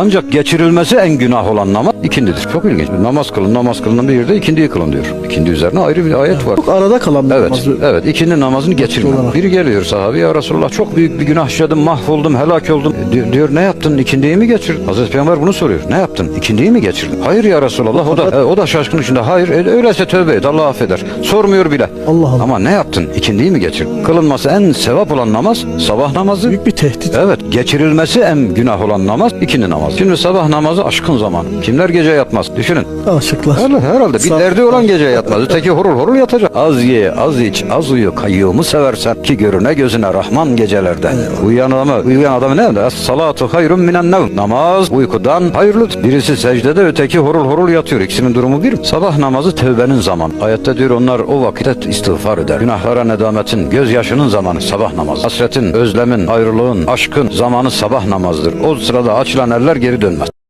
Ancak geçirilmesi en günah olan namaz ikindidir. Çok ilginç. Namaz kılın, namaz kılın bir yerde ikindiyi kılın diyor. İkindi üzerine ayrı bir ayet var. Çok arada kalan bir Evet, namazı. evet. ikindi namazını geçirme. Biri geliyor sahabe ya Resulullah çok büyük bir günah işledim, mahvoldum, helak oldum. E, Diyor, diyor ne yaptın? İkindiyi mi geçirdin? Hazreti Peygamber bunu soruyor. Ne yaptın? İkindiyi mi geçirdin? Hayır ya Resulullah. O da e, o da şaşkın içinde. Hayır. E, öyleyse tövbe et. Allah affeder. Sormuyor bile. Allah Allah. Ama ne yaptın? İkindiyi mi geçirdin? Kılınması en sevap olan namaz sabah namazı. Büyük bir tehdit. Evet, geçirilmesi en günah olan namaz ikindi namazı. Şimdi sabah namazı aşkın zaman. Kimler gece yatmaz? Düşünün. Aşıklar. Herhalde, herhalde bir derdi olan gece yatmaz. Öteki horul horul yatacak. Az ye, az iç, az uyu, kayyumu seversen ki görüne gözüne rahman gecelerde. Uyuyan adamı, uyuyan adamı ne der? Salatu hayrun minen nevm. Namaz uykudan hayırlıdır. Birisi secdede, öteki horul horul yatıyor. İkisinin durumu bir mi? Sabah namazı tevbenin zamanı. Ayette diyor onlar o vakitte istiğfar eder. Günahlara nedametin, gözyaşının zamanı sabah namazı. Hasretin, özlemin, ayrılığın, aşkın zamanı sabah namazdır. O sırada açılan eller geri dönmez.